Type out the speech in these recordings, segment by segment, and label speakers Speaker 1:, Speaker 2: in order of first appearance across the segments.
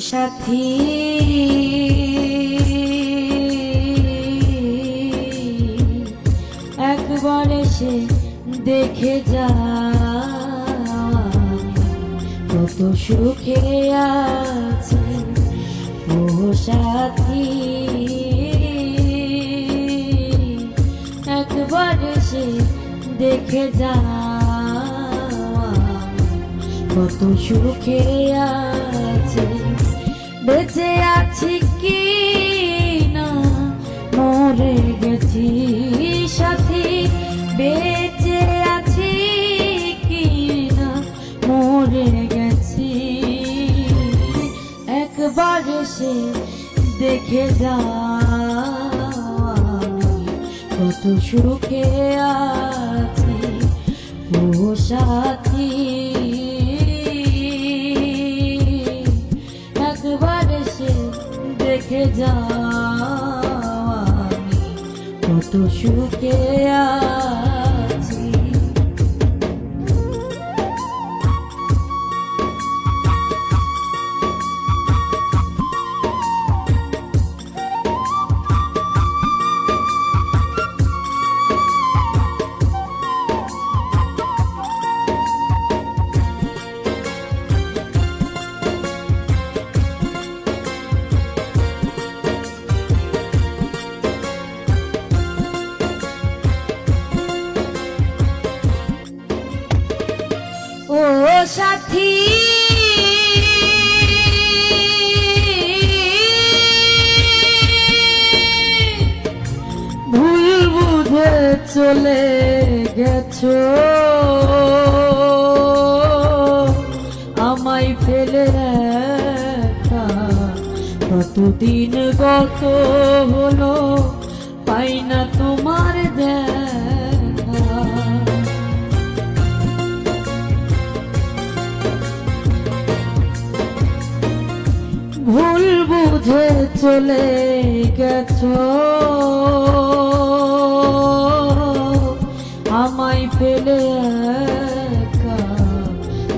Speaker 1: সাথী। একবার এসে দেখে যা। কত সুখে আছে ও সাথী। একবার এসে দেখে যা। কত সুখে আছে বেঁচে আছি কি না? মরে গেছি সাথী। বেঁচে আছি কি না? মরে গেছি। একবার এসে দেখে যা। কত সুখে আছি সুখে আছি কতদিন গত হলো, পাই না তোমার ভুল বুঝে চলে গেছ। আমায় ফেলে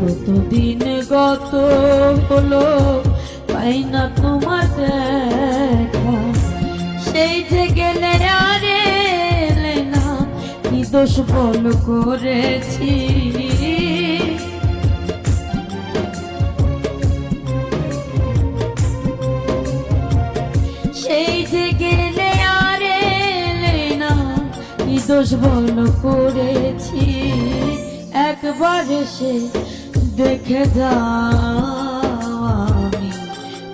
Speaker 1: কতদিন গত হলো, পাই না তোমার দেখা সেই যে গেলে না কি দোষ বল করেছি? সেই যে গেলে আর না কি দোষ বল করেছি? একবার এসে দেখে যা।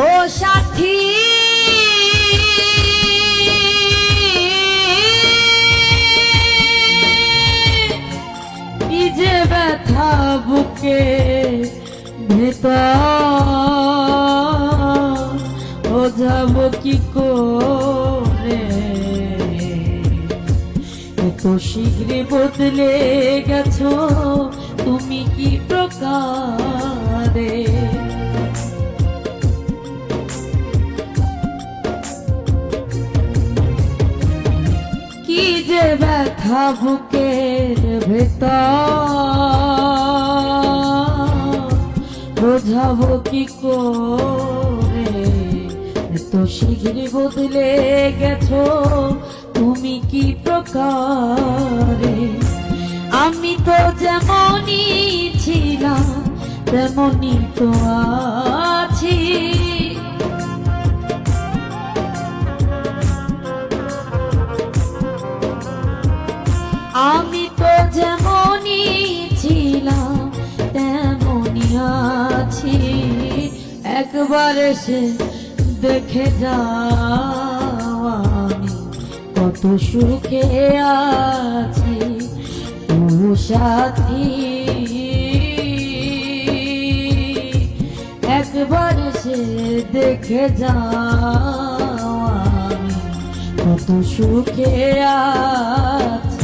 Speaker 1: ও সাথী। যে ব্যথা বুকে ভেতর ও যাব কি করে? এত শীঘ্রে বদলে গেছো, তুমি কি প্রকারে? যে ব্যথা বুকের ভেতর। বোঝাবো কি করে? এত শীঘ্র বদলে গেছো, তুমি কি প্রকারে? আমি তো যেমনই ছিলাম, তেমনই তো আছি। একবার এসে দেখে যাও আমি কত সুখে আছি সাথী। একবার সে দেখে যাও আমি কত সুখে আছি।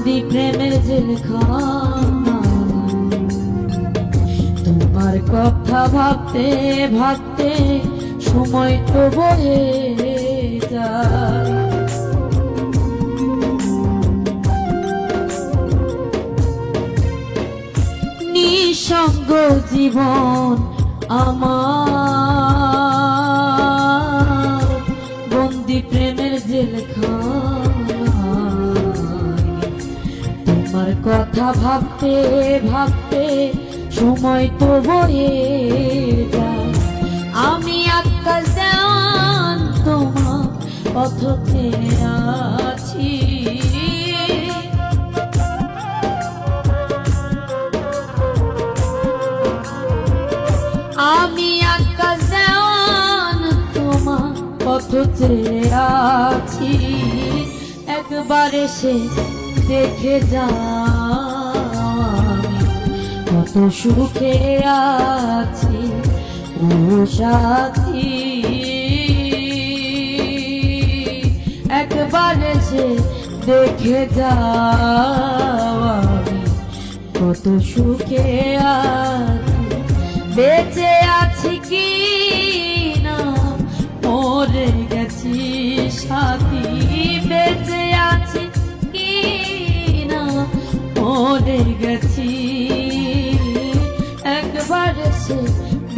Speaker 1: বন্দি প্রেমের জেলখানা তোমার কথা ভাবতে ভাবতে সময় তো বয়ে যায়। নিঃসঙ্গ জীবন আমার, বন্দি প্রেমের জেলখানায় কথা ভাবতে ভাবতে সময় তো বয়ে যায়। আমি আকাশ দেওয়ান তোমার পথে আছি। আমি আকাশ দেওয়ান তোমার পথ চেয়ে আছি। একবার এসে দেখে আমি কত সুখে আছি সাথী। একবার এসে দেখে যাও কত সুখে আছি। বেঁচে আছি কি না? মরে গেছি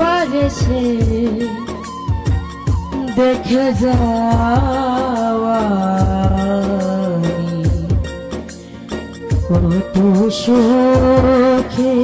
Speaker 1: একবার এসে দেখে যাওয়া কত সুখে